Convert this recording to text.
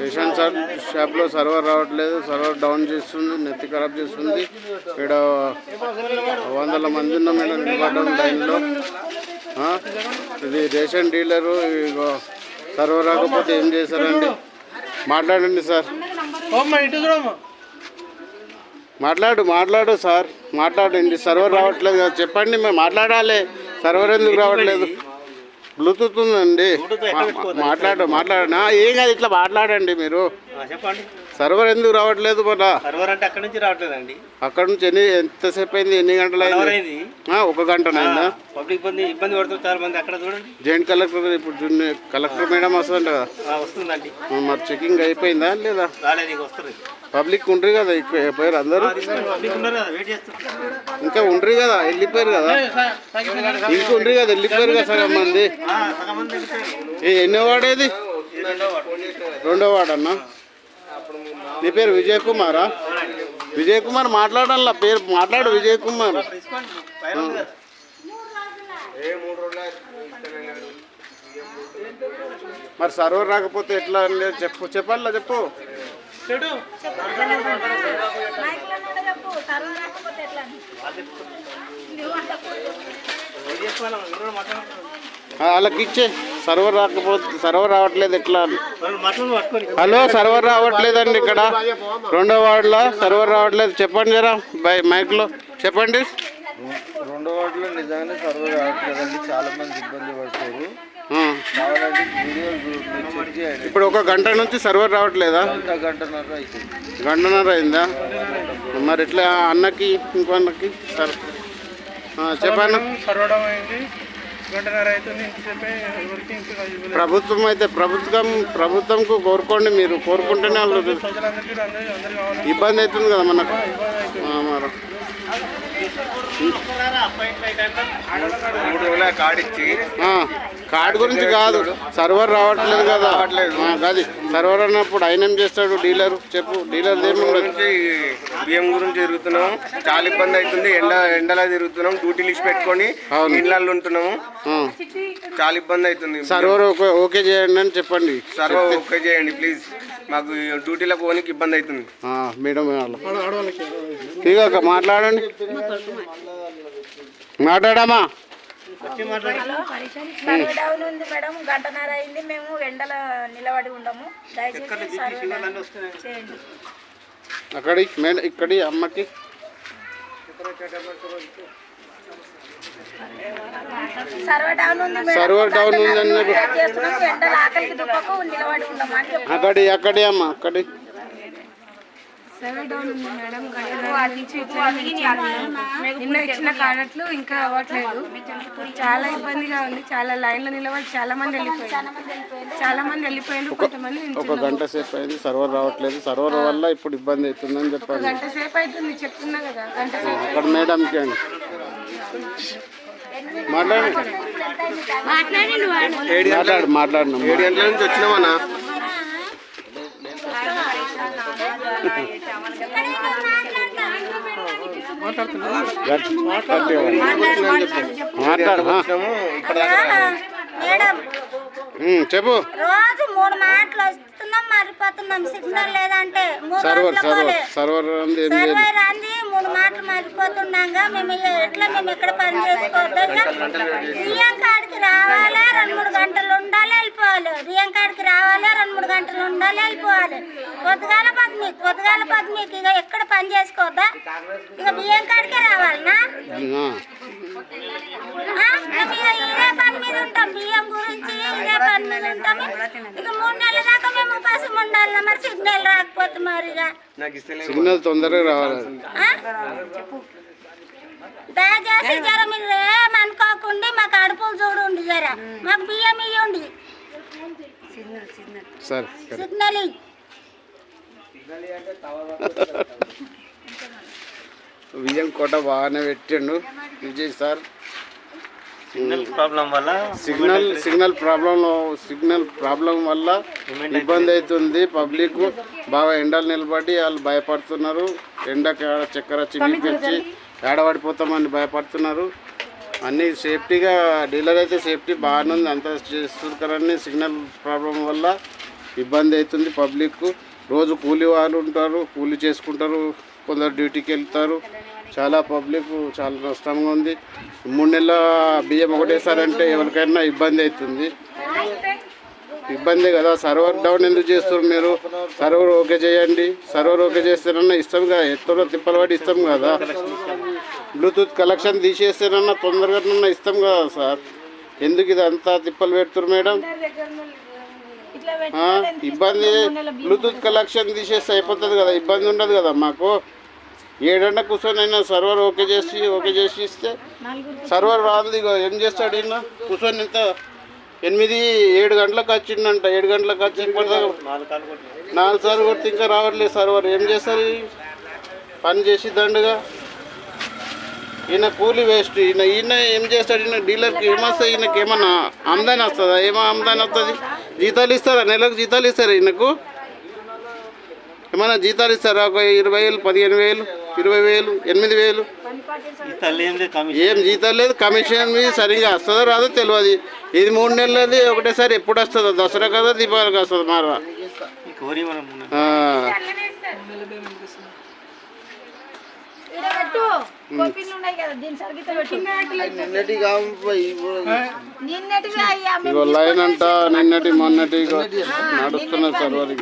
Ration shop షాప్లో server రావట్లేదు server down చేస్తుంది నెత్తి ఖరాబ్ చేస్తుంది. ఇక్కడ వందల మంది ఉన్నాం ఇక్కడ నిలబడ్డాం లైన్లో? ఇది రేషన్ డీలరు సర్వర్ రాకపోతే ఏం చేశారండి? మాట్లాడండి సార్. మాట్లాడు మాట్లాడు సార్. మాట్లాడండి సర్వర్ రావట్లేదు కదా చెప్పండి మేము మాట్లాడాలి. సర్వర్ ఎందుకు రావట్లేదు? బ్లూటూత్ ఉందండి. మాట్లాడు మాట్లాడండి ఆ, ఏం కాదు ఇట్లా మాట్లాడండి మీరు. చెప్పండి. సర్వర్ ఎందుకు రావట్లేదు మన? సర్వర్ అంటే అక్కడి నుంచి రావట్లేదండి. అక్కడ నుంచి ఎన్ని ఎంతసేపు అయింది? ఎన్ని గంటలు అయింది? అయింది. ఒక గంటనైందా పబ్లిక్ ఇబ్బంది ఇబ్బంది పడుతుంది చాలా మంది అక్కడ చూడండి. జాయింట్ కలెక్టర్ ఇప్పుడు కలెక్టర్ మేడం వస్తుందంట కదా. వస్తుందండి. మరి చెకింగ్ అయిపోయిందా లేదా? రాలేదు వస్తుంది పబ్లిక్ ఉండ్రి కదా పోయారు అందరూ? ఇంకా ఉండ్రి కదా వెళ్ళిపోయారు కదా? ఇంక ఉండ్రి కదా వెళ్ళిపోయారు కదా సగం మంది? ఎన్నో వాడేది? రెండో వార్డ్ అన్న నీ పేరు విజయ్ కుమారా? విజయ్ కుమార్ మాట్లాడాల పేరు మాట్లాడు విజయ్ కుమార్. మరి సర్వర్ రాకపోతే ఎట్లా అండి? చెప్పు చెప్పాలా? చెప్పు. చెప్పు. వాళ్ళకి ఇచ్చే. సర్వర్ రాకపోతే సర్వర్ రావట్లేదు ఎట్లా హలో సర్వర్ రావట్లేదండి ఇక్కడ. రెండో వార్డులో సర్వర్ రావట్లేదు. చెప్పండి జరా బై మైక్లో. చెప్పండి. రెండో వాటిలో నిజంగానే సర్వర్ రావట్లేదండి. చాలా మంది ఇబ్బంది పడతారు ఇప్పుడు ఒక గంట నుంచి సర్వర్ రావట్లేదా? గంట గంటన్నర అయిందా? మరి ఎట్లా అన్నకి ఇంకో అన్నకి సరే సర్వడం అయింది. గంటన్నర అవుతుంది ఇంతసేపే ఎవరికి ఇంకా ఇవ్వలేదు. ప్రభుత్వం అయితే ప్రభుత్వం ప్రభుత్వంకు కోరుకోండి మీరు కోరుకుంటేనే వాళ్ళు ప్రజలందరికీ కావాలి ఇబ్బంది అవుతుంది కదా మనకు. ఆ, మరి. మూడు రోజుల కార్డు ఇచ్చి. ఆ, కార్డు గురించి కాదు సర్వర్ రావట్లేదు కదా. ఆ, కాదు సర్వర్ అన్నప్పుడు ఆయన ఏం చేస్తాడు? డీలర్ చెప్పు. డీలర్ గురించి బియ్యం గురించి తిరుగుతున్నాం. చాలా ఇబ్బంది అవుతుంది. ఎండ ఎండలా తిరుగుతున్నాం. డ్యూటీ లిస్ట్ పెట్టుకొని. ఇళ్ళల్లో ఉంటున్నాము. చాలా ఇబ్బంది అవుతుంది. సర్వర్ ఓకే చేయండి అని చెప్పండి. సర్వ ఓకే చేయండి ప్లీజ్. మాకు డ్యూటీలో పోనీకి ఇబ్బంది అవుతుంది. మేడం ఇక మాట్లాడండి. మాట్లాడమా సర్వర్ డౌన్ ఉంది మేడం. గంటన్నర అయింది. మేము ఎండల నిలబడి ఉండము. దయచేసి డౌన్ చేయండి. అక్కడి మేడం ఇక్కడి అమ్మకి. సర్వర్ డౌన్ ఉంది మేడం. సర్వర్ డౌన్ ఉందని అక్కడి అక్కడి అమ్మ అక్కడి. డౌన్ ఉంది మేడం నిన్న ఇచ్చిన కాడట్లు ఇంకా అవ్వట్లేదు. చాలా ఇబ్బందిగా ఉంది. చాలా లైన్లో నిలబడి చాలా మంది వెళ్ళిపోయారు. చాలా మంది వెళ్ళిపోయారు. కొంతమంది ఒక. గంట సేపు అయింది. సర్వర్ రావట్లేదు. సర్వర్ వల్ల ఇప్పుడు ఇబ్బంది అవుతుందని చెప్పాలి గంట సేపు అవుతుంది చెప్తున్నా కదా. గంట సేపు అక్కడ మేడంకి అండి. మాట్లాడండి. మాట్లాడు మాట్లాడినాం ఏడు గంటల నుంచి వచ్చినామన్నా మాట్లాడు ఆ. మేడం ఉమ్, చెప్పు. రోజు మూడు మాటలు వస్తున్నాం మరిపోతున్నాం. సిగ్నల్ లేదంటే మూడు సర్వర్ సర్వర్. సర్వర్ సర్వర్ అంది మూడు మాటలు మరిపోతున్నాగా. మేము ఎట్లా మేము ఎక్కడ పని చేసుకోవద్దు బియ్యం కాడికి రావాలి? రెండు మూడు గంటలు ఉండాలి వెళ్ళిపోవాలి. బియ్యం కాడికి రావాలి? రెండు మూడు గంటలు ఉండాలి వెళ్ళిపోవాలి. పొద్దుగాల పద్మీకి పొద్దుగాల పద్మీకి ఇక ఎక్కడ పని చేసుకోవద్దా ఇక బియ్యం కాడికే రావాలనా ఇదే పని మీద ఉంటాం. బియ్యం గురించి ఇదే పని మీద ఉంటాం. ఇక మూడు నెలల దాకా మేము ఉపాసం ఉండాలి మరి సిగ్నల్ రాకపోతే మరి ఇక నాకు ఇస్తలే సిగ్నల్ తొందరగా రావాలి? దయచేసి జర మీరు ఏమనుకోకుండా మాకు అడుపులు చూడండి జర. మాకు బియ్యం ఇవ్వండి సిగ్నల్. బియ్యం కోట బాగానే పెట్టిండు. విజయ్ సార్. సిగ్నల్ ప్రాబ్లం వల్ల signal signal problem signal problem వల్ల ఇబ్బంది అవుతుంది పబ్లిక్. బాగా ఎండలు నిలబడి వాళ్ళు భయపడుతున్నారు. ఎండకి ఆడ చక్కెర చిమ్మిపెచ్చి ఏడబడిపోతామని భయపడుతున్నారు. అన్నీ సేఫ్టీగా డీలర్ అయితే సేఫ్టీ బాగానే ఉంది. అంతా చేస్తున్నారు కానీ సిగ్నల్ ప్రాబ్లం వల్ల ఇబ్బంది అవుతుంది పబ్లిక్ రోజు కూలి వాళ్ళు ఉంటారు కూలి చేసుకుంటారు కొందరు డ్యూటీకి వెళ్తారు. చాలా పబ్లిక్ చాలా నష్టంగా ఉంది. మూడు నెలల బియ్యం ఒకటేసారంటే ఎవరికైనా ఇబ్బంది అవుతుంది. ఇబ్బంది కదా. సర్వర్ డౌన్ ఎందుకు చేస్తారు మీరు? సర్వర్ ఓకే చేయండి. సర్వర్ ఓకే చేస్తేనన్నా ఇస్తాం కదా ఎత్తులో తిప్పలు పడి ఇస్తాం కదా. బ్లూటూత్ కలెక్షన్ తీసేస్తేనన్నా తొందరగా ఇస్తాం కదా సార్. ఎందుకు ఇది అంతా తిప్పలు పెడుతున్నారు మేడం? ఇబ్బంది బ్లూటూత్ కలెక్షన్ తీసేస్తే అయిపోతుంది కదా ఇబ్బంది ఉండదు కదా మాకు. ఏడన్నా కూర్చొని అయినా సర్వర్ ఓకే చేసి ఓకే చేసి ఇస్తే సర్వర్ రాదు ఏం చేస్తాడు ఈయన? కూర్చొని ఇంత ఎనిమిది ఏడు గంటలకు వచ్చిందంట ఏడు గంటలకు వచ్చి నాలుగు సార్లు కొడితే ఇంకా రావట్లేదు సర్వర్. ఏం చేస్తారు? పని చేసి దండుగా ఈయన కూలి వేస్ట్ ఈయన ఈయన ఏం చేస్తాడు? ఈయన డీలర్కి ఏమొస్తుంది ఈయనకి ఏమన్నా ఆమ్దాని వస్తుందా? ఏమో ఆమ్దాని వస్తుంది? జీతాలు ఇస్తారా? నెలకు జీతాలు ఇస్తారా ఈయనకు? ఏమైనా జీతాలు ఇస్తారా? ఒక ఇరవై వేలు పదిహేను వేలు ఇరవై వేలు ఎనిమిది వేలు. ఏం జీతాలు లేదు. కమిషన్ మీద సరిగా వస్తుందో రాదో తెలియదు. ఇది మూడు నెలలది ఒకటేసారి ఎప్పుడు వస్తుందో? దసరా కదా దీపావళికి వస్తుంది? మారా ఆ. నిన్నటివి అయ్యా ఇగో లైన్ అంట నిన్నటి మొన్నటి ఇగో నడుస్తున్న సర్వర్